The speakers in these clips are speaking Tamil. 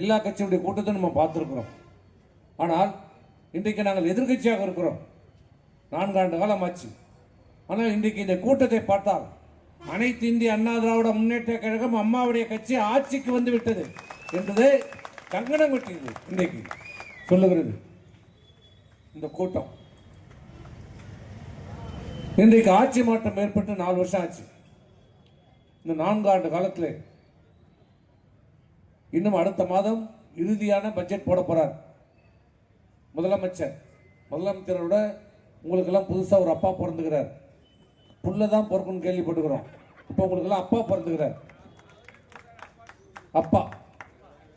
எல்லா கட்சியுடைய கூட்டத்தை நம்ம பார்த்துருக்குறோம். ஆனால் இன்றைக்கு நாங்கள் எதிர்கட்சியாக இருக்கிறோம். நான்காண்டு காலம் ஆச்சு ஆனால் இன்றைக்கு இந்த கூட்டத்தை பார்த்தால் அனைத்து இந்திய அண்ணா திராவிட முன்னேற்ற கழகம் அம்மாவுடைய கட்சி ஆட்சிக்கு வந்து விட்டது என்பது கங்கணம் கட்டியது இன்றைக்கு. சொல்லுகிறது. இந்த கூட்டம். இன்றைக்கு ஆட்சி மாற்றம் ஏற்பட்டு நாலு வருஷம் ஆச்சு. இந்த நான்கு ஆண்டு காலத்தில் இன்னும் அடுத்த மாதம் இறுதியான பட்ஜெட் போட போறார். முதலமைச்சர் முதலமைச்சரோட உங்களுக்கெல்லாம் புதுசாக ஒரு அப்பா பிறந்துக்கிறார். புள்ள தான் பிறக்கும்னு கேள்விப்பட்டுக்கிறோம் இப்போ உங்களுக்கெல்லாம் அப்பா பிறந்துக்கிறார். அப்பா.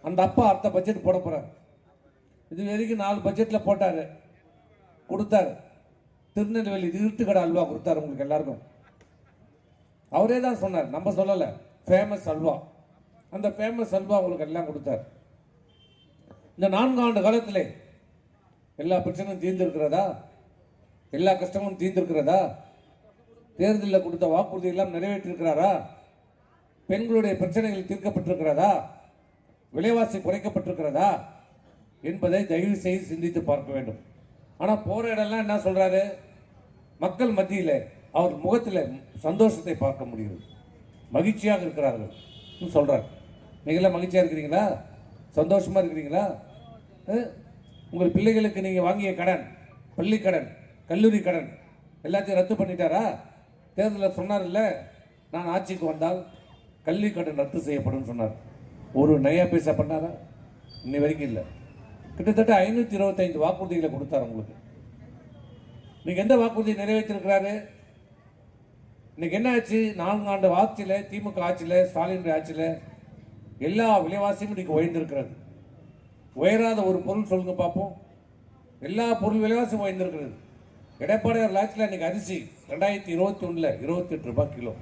அந்த அப்பா அடுத்த பட்ஜெட் போட போறார். இது வரைக்கும் நாலு பட்ஜெட்டில் போட்டார். கொடுத்தாரு. திருநெல்வேலி இருட்டுக்கடை அல்வா கொடுத்தாரு உங்களுக்கு எல்லாருக்கும். அவரே தான் சொன்னார். நம்ம சொல்லலை. ஃபேமஸ் அல்வா. அந்த ஃபேமஸ் அல்வா அவங்களுக்கு எல்லாம் கொடுத்தார். இந்த நான்கு ஆண்டு காலத்தில் எல்லா பிரச்சனையும் தீர்ந்திருக்கிறதா? எல்லா கஷ்டமும் தீர்ந்திருக்கிறதா? தேர்தலில் கொடுத்த வாக்குறுதி எல்லாம் நிறைவேற்றிருக்கிறாரா? பெண்களுடைய பிரச்சனைகள் தீர்க்கப்பட்டிருக்கிறதா? விலைவாசி குறைக்கப்பட்டிருக்கிறதா? என்பதை தயவு செய்து சிந்தித்து பார்க்க வேண்டும். ஆனால் போற இடம்லாம் என்ன சொல்றாரு? மக்கள் மத்தியில் அவர் முகத்தில் சந்தோஷத்தை பார்க்க முடியுது மகிழ்ச்சியாக இருக்கிறார்கள். சொல்கிறார் சொல்றார் நீங்களாம் மகிழ்ச்சியாக இருக்கிறீங்களா? சந்தோஷமாக இருக்கிறீங்களா? உங்கள் பிள்ளைகளுக்கு நீங்கள் வாங்கிய கடன் பள்ளி கடன் கல்லூரி கடன் எல்லாத்தையும் ரத்து பண்ணிட்டாரா? தேர்தலில் சொன்னார் இல்லை நான் ஆட்சிக்கு வந்தால் கல்வி கடன் ரத்து செய்யப்படும் சொன்னார். ஒரு நயா பைசா பண்ணாரா? இன்னை வரைக்கும் இல்லை. கிட்டத்தட்ட ஐநூற்றி இருபத்தைந்து வாக்குறுதிகளை கொடுத்தார் உங்களுக்கு. இன்னைக்கு எந்த வாக்குறுதியை நிறைவேற்றிருக்கிறாரு? இன்னைக்கு என்ன ஆச்சு நான்கு ஆண்டு ஆட்சியில் திமுக ஆட்சியில் ஸ்டாலின் ஆட்சியில் எல்லா விலைவாசியும் இன்னைக்கு உயர்ந்திருக்கிறது. உயராத ஒரு பொருள் சொல்லுங்க பார்ப்போம். எல்லா பொருள் விலைவாசியும் உயர்ந்திருக்கிறது. எடப்பாடியார் ஆட்சியில் இன்னைக்கு அரிசி ரெண்டாயிரத்தி இருபத்தி ஒன்றில் இருபத்தெட்டு ரூபாய் கிலோ.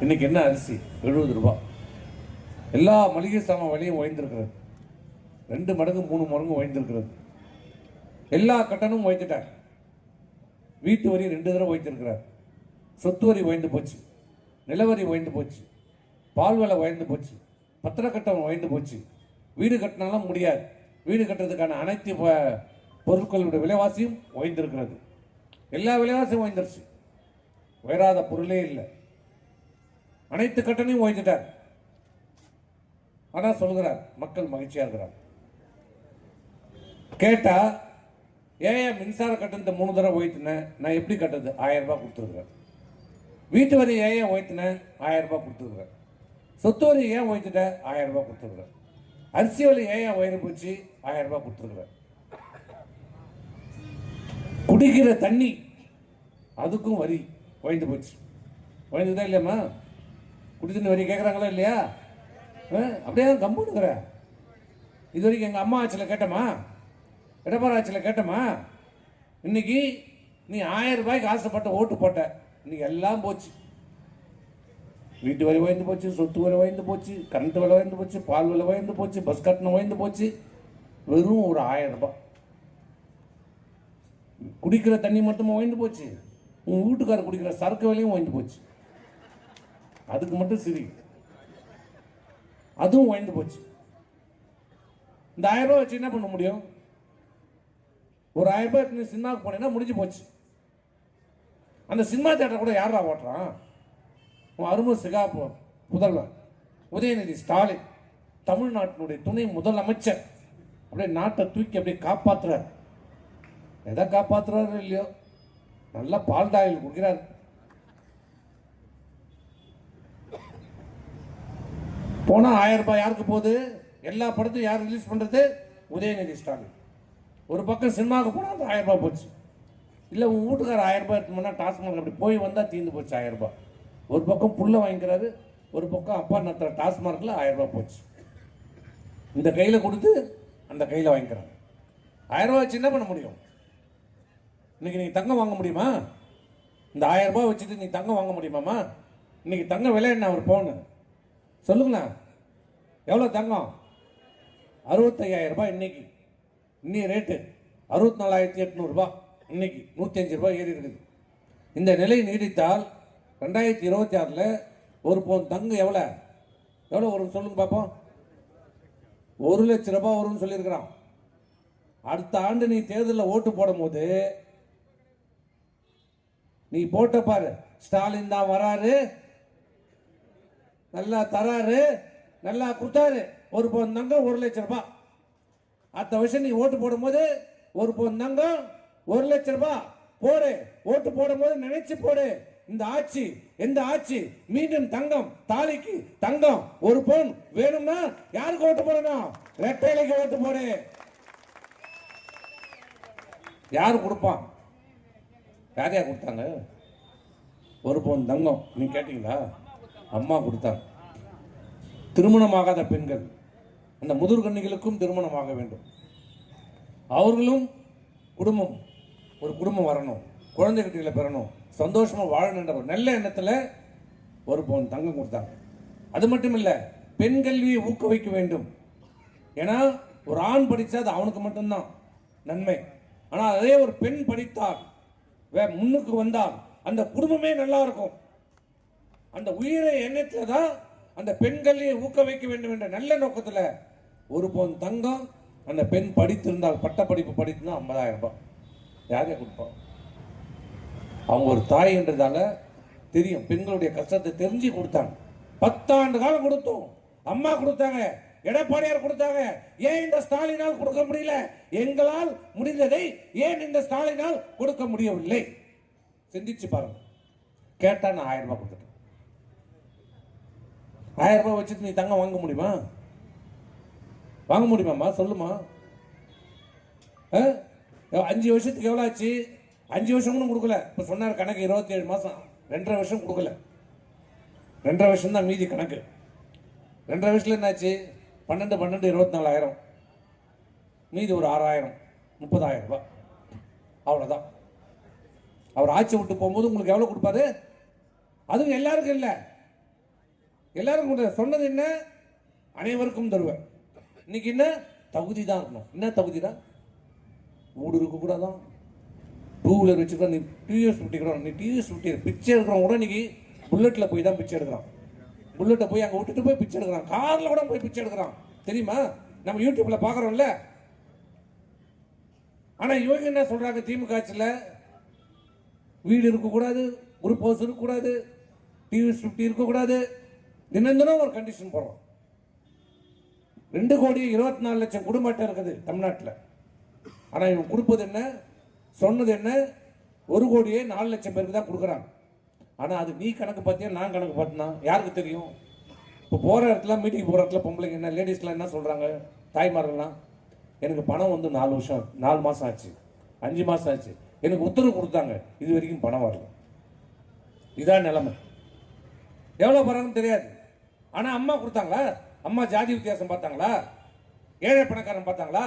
இன்னைக்கு என்ன அரிசி? எழுபது ரூபாய் எல்லா மளிகை சாமான் விலையும் உயர்ந்திருக்கிறது. ரெண்டு மடங்கு மூணு மடங்கு உயர்ந்திருக்கிறது. எல்லா கட்டணமும் உயர்த்திட்டார் வீட்டு வரி ரெண்டு தடவை உயர்த்திருக்கிறார் சொத்து வரி உயர்ந்து போச்சு. நிலவரி உயர்ந்து போச்சு. பால் விலை உயர்ந்து போச்சு. பத்திர கட்டணம் போச்சு. வீடு கட்டினாலும் முடியாது. வீடு கட்டுறதுக்கான அனைத்து பொருட்களுடைய விலைவாசியும் உயர்ந்திருக்கிறது. எல்லா விலைவாசியும் உயர்ந்துருச்சு. உயராத பொருளே இல்லை. அனைத்து கட்டணையும் உயர்த்திட்டார் ஆனால் சொல்கிறார் மக்கள் மகிழ்ச்சியாக இருக்கிறார். கேட்டால் ஏன் மின்சார கட்டணத்தை மூணு தடவை உயர்த்தினேன் நான் எப்படி கட்டுறது? ஆயிரம் ரூபாய் கொடுத்துருக்குறேன். வீட்டு வரி ஏன் உயர்த்தினேன் ஆயிரம் ரூபாய் கொடுத்துருக்குறேன். சொத்து வரி ஏன் உயர்த்திட்டேன் ஆயிரம் ரூபாய் கொடுத்துருக்குறேன் அரிசி வரி ஏன் உயர்ந்து போச்சு? ஆயிரம் ரூபாய் கொடுத்துருக்குறேன் குடிக்கிற தண்ணி அதுக்கும் வரி உயர்ந்து போச்சு. உயர்ந்துதா இல்லையாம்மா? குடித்தண்ணி வரி கேட்குறாங்களா இல்லையா? ஆ, அப்படியே தான் கம்புனுங்கிற இது வரைக்கும் எங்கள் அம்மா ஆட்சியில் கேட்டோமா எடப்பாடி ஆட்சியில் கேட்டோமா இன்னைக்கு நீ ஆயிரம் ரூபாய்க்கு ஆசைப்பட்ட ஓட்டு போட்ட. இன்னைக்கு எல்லாம் போச்சு. வீட்டு வரி உயர்ந்து போச்சு சொத்து வரி உயர்ந்து போச்சு கரண்ட் விலை உயர்ந்து போச்சு பால் விலை உயர்ந்து போச்சு பஸ் கட்டணம் உயர்ந்து போச்சு வெறும் ஒரு ஆயிரம் ரூபாய். குடிக்கிற தண்ணி மட்டும் உயர்ந்து போச்சு? உன் வீட்டுக்காரர் குடிக்கிற சரக்கு விலையும் உயர்ந்து போச்சு. அதுக்கு மட்டும் சரி. அதுவும் உயர்ந்து போச்சு. இந்த ஆயிரம் ரூபாய் வச்சு என்ன பண்ண முடியும்? ஒரு ஆயிரம் ரூபாய் சினிமாவுக்கு போனேன்னா முடிஞ்சு போச்சு. அந்த சினிமா தேட்டர் கூட யாரா ஓட்டுறான்? அருமை சிகாபு முதல்வர் உதயநிதி ஸ்டாலின் தமிழ்நாட்டினுடைய துணை முதலமைச்சர் அப்படியே நாட்டை தூக்கி அப்படியே காப்பாற்றுறார் எதை காப்பாற்றுறாரு இல்லையோ? நல்லா பால் டாயில் கொடுக்கிறார். போனால் ஆயிரம் ரூபாய் யாருக்கு போகுது? எல்லா படத்தையும் யார் ரிலீஸ் பண்ணுறது உதயநிதி ஸ்டாலின். ஒரு பக்கம் சினிமாவுக்கு போனால் அந்த ஆயிரம் ரூபாய் போச்சு. இல்லை உன் வீட்டுக்கார ஆயிரம் ரூபாய் எடுத்துனா டாஸ்மாக் அப்படி போய் வந்தால் தீர்ந்து போச்சு ஆயிரம் ரூபாய். ஒரு பக்கம் புல்ல வாங்கிக்கிறாரு ஒரு பக்கம் அப்பா நடத்துகிற டாஸ்மார்க்கில் ஆயிரம் ரூபாய் போச்சு. இந்த கையில் கொடுத்து அந்த கையில் வாங்கிக்கிறாங்க ஆயிரம் ரூபாய் வச்சு என்ன பண்ண முடியும்? இன்னைக்கு நீங்கள் தங்கம் வாங்க முடியுமா? இந்த ஆயிரம் ரூபாய் வச்சுட்டு நீ தங்கம் வாங்க முடியுமாம்மா? இன்னைக்கு தங்க விலை என்ன? அவர் பவுனு சொல்லுங்களேன். எவ்வளோ தங்கம்? அறுபத்தையாயிரம் ரூபாய் இன்னைக்கு. ரேட்டு அறுபத்தி நாலாயிரத்தி எட்நூறுபா இன்னைக்கு நூற்றி அஞ்சு ரூபாய் ஏறி இருக்குது. இந்த நிலை நீடித்தால் ரெண்டாயிரத்தி இருபத்தி ஆறில் ஒரு பவுன் தங்கம் எவ்வளோ? எவ்வளோ வரும் சொல்லுங்க பார்ப்போம் ஒரு லட்ச ரூபா வரும்னு சொல்லியிருக்கிறான். அடுத்த ஆண்டு நீ தேர்தலில் ஓட்டு போடும்போது நீ போட்ட பாரு. ஸ்டாலின் தான் வராரு. நல்லா தராரு. நல்லா கொடுத்தாரு. ஒரு பவுன் தங்கம் ஒரு லட்ச ரூபா அடுத்த வருஷம் நீ ஓட்டு போடும்போது ஒரு பவுன் தங்கம் ஒரு லட்சம் ரூபா போடு. ஓட்டு போடும்போது நினைச்சு போடு. இந்த ஆட்சி எந்த ஆட்சி மீண்டும் தங்கம் தாலிக்கு தங்கம். ஒரு பொன் வேணும்னா யாருக்கு ஓட்டு போடணும்? ரெட்டைலைக்கு ஓட்டு போடு. யாரு கொடுப்பான் யார் யார் கொடுத்தாங்க? ஒரு பவுன் தங்கம். நீ கேட்டீங்களா? அம்மா கொடுத்தாங்க. திருமணமாகாத பெண்கள். அந்த முதிர்கண்ணிகளுக்கும் திருமணமாக வேண்டும். அவர்களும் குடும்பம் ஒரு குடும்பம் வரணும். குழந்தைகிட்ட பெறணும். சந்தோஷமாக வாழணுன்ற ஒரு நல்ல எண்ணத்தில் ஒரு பவுன் தங்கம் கொடுத்தாங்க. அது மட்டும் இல்லை பெண் கல்வியை ஊக்குவிக்க வேண்டும். ஏன்னா ஒரு ஆண் படித்தா அது அவனுக்கு மட்டும்தான் நன்மை. ஆனால் அதே ஒரு பெண் படித்தால் வே- முன்னுக்கு வந்தால் அந்த குடும்பமே நல்லா இருக்கும். அந்த உயிரை எண்ணத்தில் தான் அந்த பெண்களை ஊக்குவிக்க வேண்டும் என்ற நல்ல நோக்கத்தில் ஒரு பவுன் தங்கம் அந்த பெண் படித்திருந்தால் பட்ட படிப்பு படித்துனா ஐம்பதாயிரம் ரூபாய். யாரே கொடுப்பான் அவங்க ஒரு தாய்ன்றதால தெரியும். பெண்களுடைய கஷ்டத்தை தெரிஞ்சு கொடுத்தாங்க. பத்தாண்டு காலம் கொடுத்தோம். அம்மா கொடுத்தாங்க. எடப்பாடியார் கொடுத்தாங்க. ஏன் இந்த ஸ்டாலினால் கொடுக்க முடியல? எங்களால் முடிந்ததை ஏன் இந்த ஸ்டாலினால் கொடுக்க முடியவில்லை? சிந்திச்சு பாருங்க. கேட்டா நான் ஆயிரம் ரூபாய் கொடுத்துட்டேன். ஆயிரம் ரூபாய் வச்சுட்டு நீ தங்கம் வாங்க முடியுமா? வாங்க முடியுமாம்மா? சொல்லுமா. ஆ? அஞ்சு வருஷத்துக்கு எவ்வளோ ஆச்சு? அஞ்சு வருஷமும் கொடுக்கல. இப்போ சொன்னார் கணக்கு இருபத்தி ஏழு மாதம் ரெண்டரை வருஷம் கொடுக்கல. ரெண்டரை வருஷம் தான் மீதி கணக்கு. ரெண்டரை வருஷத்தில் என்னாச்சு? பன்னெண்டு பன்னெண்டு இருபத்தி நாலாயிரம் மீதி ஒரு ஆறாயிரம். முப்பதாயிரம் ரூபா அவ்வளோதான் அவர் ஆட்சி விட்டு போகும்போது உங்களுக்கு எவ்வளோ கொடுப்பாரு? அதுவும் எல்லாருக்கும் இல்லை. எல்லாருக்கும் கொடுத்த- சொன்னது என்ன? அனைவருக்கும் தருவேன் இன்னைக்கு என்ன? தகுதி தான் இருக்கணும் என்ன தகுதி தான் மூடு இருக்கக்கூடாதான். டூ வீலர் வச்சுருக்கோம் நீ டிவிஎஸ் கூட நீ டிவிஎஸ் ஃபிஃப்டி பிச்சை எடுக்கிறவங்க கூட இன்னைக்கு புல்லட்டில் போய் தான் பிச்சை எடுக்கிறான். புல்லட்டை போய் அங்கே விட்டுட்டு போய் பிச்சை எடுக்கிறான். காரில் கூட போய் பிச்சை எடுக்கிறான். தெரியுமா? நம்ம யூடியூப்பில் பார்க்குறோம்ல. ஆனால் இவங்க என்ன சொல்கிறாங்க திமுக ஆட்சியில் வீடு இருக்கக்கூடாது குரூப் ஹவுஸ் இருக்கக்கூடாது டிவிஎஸ் ஃபிஃப்டி இருக்கக்கூடாது. தினம் தினம் ஒரு கண்டிஷன் போடுறோம். ரெண்டு கோடி இருபத்தி நாலு லட்சம் குடும்ப அட்டை இருக்குது தமிழ்நாட்டில். ஆனால் இவன் கொடுப்பது என்ன? சொன்னது என்ன? ஒரு கோடியே நாலு லட்சம் பேருக்கு தான் கொடுக்குறாங்க. ஆனால் அது நீ கணக்கு பார்த்தியா நான் கணக்கு பார்த்தினா? யாருக்கு தெரியும்? இப்போ போகிற இடத்துல மீட்டிங் போகிற இடத்துல பொம்பளைங்க என்ன லேடிஸ்லாம் என்ன சொல்கிறாங்க தாய்மார்கள்லாம் எனக்கு பணம் வந்து நாலு வருஷம் நாலு மாதம் ஆச்சு அஞ்சு மாதம் ஆச்சு எனக்கு உத்தரவு கொடுத்தாங்க இது வரைக்கும் பணம் வரல. இதான் நிலைமை. எவ்வளோ பணம்னு தெரியாது. ஆனால் அம்மா கொடுத்தாங்களா? அம்மா ஜாதி வித்தியாசம் பார்த்தாங்களா? ஏழை பணக்காரன் பார்த்தாங்களா?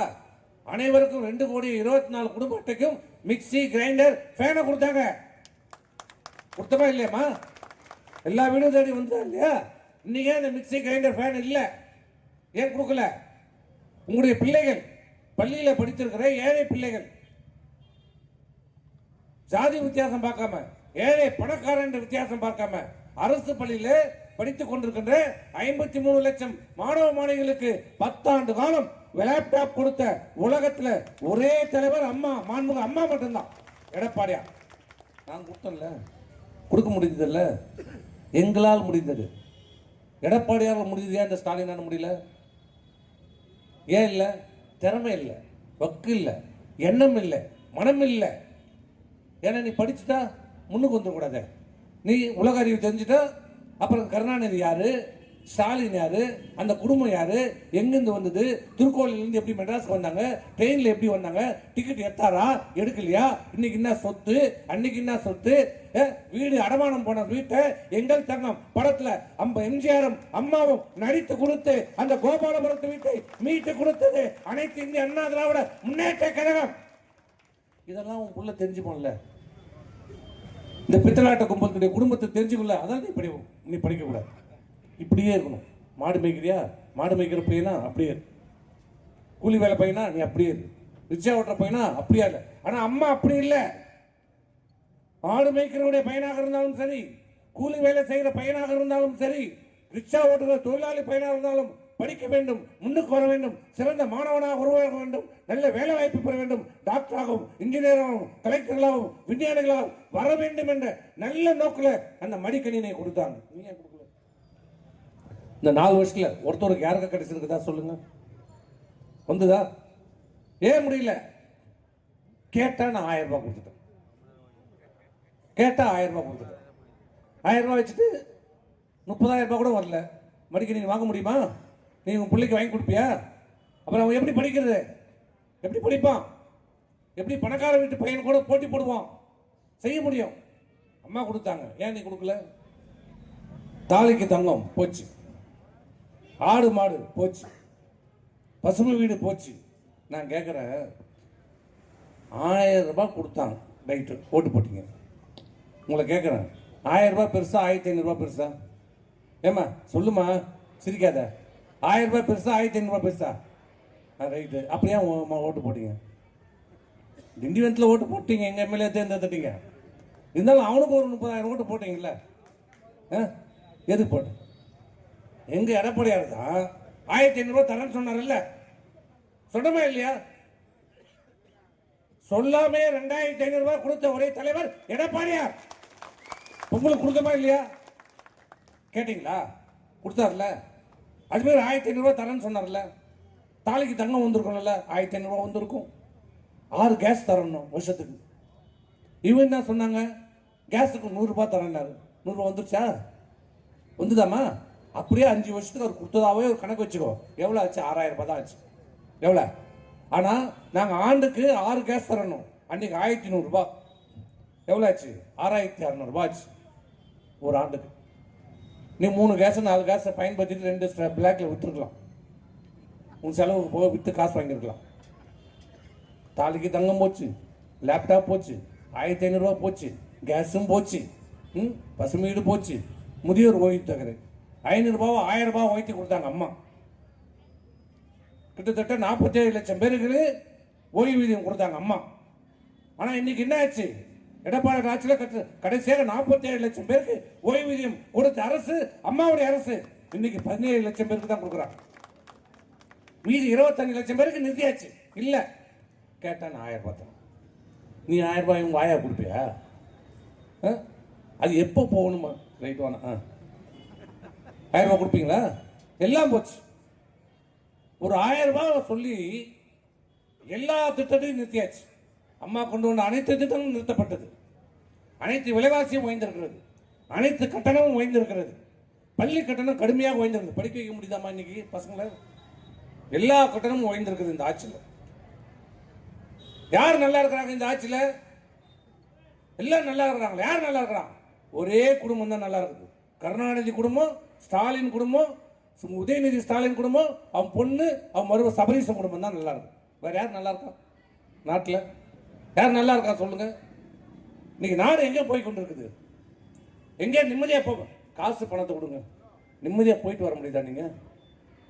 அனைவருக்கும் ரெண்டு கோடி இருபத்தி நாலு குடும்ப அட்டைக்கும் மிக்ஸி கிரைண்டர் ஃபேனை கொடுத்தாங்க. கொடுத்தமா இல்லையாம்மா? எல்லா வீடும் தேடி வந்தா இல்லையா? இன்னைக்கு அந்த மிக்சி மிக்ஸி கிரைண்டர் ஃபேன் இல்லை. ஏன் கொடுக்கல? உங்களுடைய பிள்ளைகள் பள்ளியில் படித்திருக்கிற ஏழை பிள்ளைகள். ஜாதி வித்தியாசம் பார்க்காம ஏழை பணக்காரன் வித்தியாசம் பார்க்காம அரசு பள்ளியில் படித்துக் கொண்டிருக்கின்ற ஐம்பத்தி மூணு லட்சம் மாணவ மாணவிகளுக்கு பத்தாண்டு காலம் லேப்டாப் கொடுத்த உலகத்துல ஒரே தலைவர் அம்மா மாண்புக அம்மா மட்டும்தான். எடப்பாடியார் நான் கொடுத்தேன்ல. கொடுக்க முடிந்ததில்ல எங்களால் முடிந்தது. எடப்பாடியார் முடிஞ்சது ஏன் இந்த ஸ்டாலினால முடியல? ஏன் இல்லை? திறமை இல்லை. வக்கு இல்லை. எண்ணம் இல்லை. மனம் இல்லை. ஏன்னா நீ படிச்சுட்டா முன்னுக்கு வந்துடக்கூடாது நீ உலக அறிவு தெரிஞ்சுட்டா அப்புறம் கருணாநிதி யாரு? ஸ்டாலின் யாரு? அந்த குடும்பம் யாரு? எங்கிருந்து வந்தது? திருக்கோயிலிருந்து எப்படி மெட்ராஸ்க்கு வந்தாங்க? ட்ரெயின்ல எப்படி வந்தாங்க? டிக்கெட் எடுத்தாரா? எடுக்கலையா? இன்னைக்கு என்ன சொத்து? அன்னைக்கு என்ன சொத்து? வீடு அடமானம் போன வீட்டை எங்கள் தங்கம் படத்துல அம்ப எம்ஜிஆரும் அம்மாவும் நடித்து கொடுத்து அந்த கோபாலபுரத்து வீட்டை மீட்டு கொடுத்தது அனைத்து இந்திய அண்ணா திராவிட முன்னேற்ற கழகம். இதெல்லாம் உங்களுக்குள்ள புள்ள தெரிஞ்சுப்போம்ல இந்த பித்தலாட்ட கும்பலுடைய குடும்பத்தை தெரிஞ்சுக்கல. அதான் நீ படி நீ படிக்கக்கூடாது. இப்படியே இருக்கணும். மாடு மேய்க்கிறியா? மாடு மேய்க்கிற பையனா? அப்படியே கூலி வேலை பையனா? நீ அப்படியே இரு. ரிக்ஷா ஓட்டுற பையனா? அப்படியா இல்லை. ஆனால் அம்மா அப்படி இல்லை. மாடு மேய்க்கிறவருடைய பையனாக இருந்தாலும் சரி கூலி வேலை செய்கிற பையனாக இருந்தாலும் சரி ரிக்ஷா ஓட்டுகிற தொழிலாளி பையனாக இருந்தாலும் படிக்க வேண்டும் முன்னுக்கு வர வேண்டும் சிறந்த மாணவனாக உருவாக வேண்டும் நல்ல வேலை வாய்ப்பு பெற வேண்டும் டாக்டராகவும் இன்ஜினியராகவும் கலெக்டர்களாகவும் விஞ்ஞானிகளாகவும் வர வேண்டும் என்ற நல்ல நோக்கில் அந்த மடிக்கணினை கொடுத்தாங்க. நீங்க இந்த நாலு வருஷத்துல ஒருத்தருக்கு யாருக்கு கிடைச்சிருக்குதா சொல்லுங்க. வந்துதா? ஏன் முடியல? கேட்டா நான் ஆயிரம் ரூபாய் கொடுத்துட்டேன். கேட்டா ஆயிரம் ரூபாய் கொடுத்துட்டேன். ஆயிரம் ரூபாய் வச்சுட்டு முப்பதாயிரம் ரூபாய் கூட வரல. மடிக்க நீங்கள் வாங்க முடியுமா? நீ உன் பிள்ளைக்கு வாங்கி கொடுப்பியா? அப்புறம் அவன் எப்படி படிக்கிறது? எப்படி படிப்பான்? எப்படி பணக்கார வீட்டு பையன் கூட போட்டி போடுவான்? செய்ய முடியும். அம்மா கொடுத்தாங்க. ஏன் நீ கொடுக்கல? தாலிக்கு தங்கம். போச்சு. ஆடு மாடு போச்சு. பசுமை வீடு போச்சு. நான் கேட்குறேன் ஆயிரம் ரூபாய் கொடுத்தாங்க ரைட்டு ஓட்டு போட்டீங்க. உங்களை கேட்குறேன் ஆயிரம் ரூபாய் பெருசா ஆயிரத்தி ஐநூறுரூவா பெருசா? ஏம்மா சொல்லுமா சிரிக்காத. ஆயிரம் ரூபாய் பெருசா ஆயிரத்தி ஐநூறுரூவா பெருசா? ஆ ரைட்டு. அப்படியே ஓட்டு போட்டீங்க. திண்டிவனத்தில் ஓட்டு போட்டீங்க எங்கள் எம்எல்ஏ தேர்ந்தெடுத்துட்டீங்க. இருந்தாலும் அவனுக்கு ஒரு முப்பதாயிரம் ஓட்டு போட்டீங்கல்ல? ஆ? எதுக்கு போட்டு? எங்க எடப்பாடியார் தான் ஆயிரத்தி ஐநூறுரூவா தரேன்னு சொன்னார்ல சொன்னமா இல்லையா? சொல்லாமே ரெண்டாயிரத்தி ஐநூறு ரூபாய் கொடுத்த ஒரே தலைவர் எடப்பாடியார். உங்களுக்கு கொடுத்தமா இல்லையா? கேட்டிங்களா? கொடுத்தார்ல அதுமாரி ஆயிரத்தி ஐநூறுரூவா தரேன்னு சொன்னார்ல தாலிக்கு தங்கம் வந்திருக்கணும்ல ஆயிரத்தி ஐநூறுரூவா வந்திருக்கும். ஆறு கேஸ் தரணும் வருஷத்துக்கு. இவன் என்ன சொன்னாங்க? கேஸுக்கு நூறுரூபா தரேன்னாரு. நூறுரூவா வந்துருச்சா? வந்துதாம்மா? அப்படியே அஞ்சு வருஷத்துக்கு அவர் கொடுத்ததாவே ஒரு கணக்கு வச்சுக்கோ. எவ்வளோ ஆச்சு? ஆறாயிரம் ரூபாய் தான் ஆச்சு. எவ்வளோ ஆனால் நாங்கள் ஆண்டுக்கு ஆறு கேஸ் தரணும். அன்றைக்கி ஆயிரத்தி நூறுரூபா எவ்வளோ ஆச்சு? ஆறாயிரத்தி அறநூறுபா ஆச்சு. ஒரு ஆண்டுக்கு. நீ மூணு கேஸை நாலு கேஸை பயன்படுத்திட்டு ரெண்டு பிளாக்ல விற்றுருக்கலாம் உன் செலவுக்கு போக விற்று காசு வாங்கியிருக்கலாம். தாலிக்கு தங்கம் போச்சு லேப்டாப் போச்சு ஆயிரத்தி ஐநூறுரூவா போச்சு கேஸும் போச்சு ம் பசுமை வீடு போச்சு. முதியோர் ஓய்வு தொகை ஐநூறுரூபாவோ ஆயிரம் ரூபாய் உயர்த்தி கொடுத்தாங்க அம்மா. கிட்டத்தட்ட நாற்பத்தேழு லட்சம் பேருக்கு ஓய்வூதியம் கொடுத்தாங்க அம்மா. ஆனால் இன்னைக்கு என்ன ஆச்சு? எடப்பாடி ஆட்சியில் கட்டு கடைசியாக நாற்பத்தேழு லட்சம் பேருக்கு ஓய்வூதியம் கொடுத்த அரசு அம்மாவுடைய அரசு இன்னைக்கு பதினேழு லட்சம் பேருக்கு தான் கொடுக்குறாங்க. மீதி இருபத்தஞ்சு லட்சம் பேருக்கு நிறுத்தியாச்சு. இல்லை. கேட்டா நான் ஆயிரம் ரூபாய் தரேன். நீ ஆயிரம் ரூபாய் உங்க ஆயா கொடுப்பியா? ஆ? அது எப்போ போகணுமா? ரைட் வாண்ணா ஆ. ஆயிரம் ரூபாய் கொடுப்பீங்களா? எல்லாம் போச்சு. ஒரு ஆயிரம் ரூபாய் சொல்லி எல்லா திட்டத்தையும் நிறுத்தியாச்சு. அம்மா கொண்டு வந்த அனைத்து திட்டமும் நிறுத்தப்பட்டது. அனைத்து விலைவாசியும் உயர்ந்திருக்கிறது. அனைத்து கட்டணமும் உயர்ந்திருக்கிறது. பள்ளி கட்டணம் கடுமையாக உயர்ந்திருக்குது படிக்க வைக்க முடியுதாமா இன்னைக்கு பசங்களை? எல்லா கட்டணமும் உயர்ந்திருக்குது இந்த ஆட்சியில். யார் நல்லா இருக்கிறாங்க இந்த ஆட்சியில்? எல்லாம் நல்லா இருக்கிறாங்களா? யார் நல்லா இருக்கிறாங்க? ஒரே குடும்பம் தான் நல்லா இருக்குது. கருணாநிதி குடும்பம் ஸ்டாலின் குடும்பம் உதயநிதி ஸ்டாலின் குடும்பம் அவன் பொண்ணு அவன் மறுபடியும் சபரீசன் குடும்பம் தான் நல்லா இருக்கும். வேற யார் நல்லா இருக்கா? நாட்டில். யார் நல்லா இருக்கா சொல்லுங்க. இன்னைக்கு நாடு எங்கே போய் கொண்டு இருக்குது எங்கே நிம்மதியாக போகும் காசு பணத்தை கொடுங்க. நிம்மதியாக போயிட்டு வர முடியுதா நீங்கள்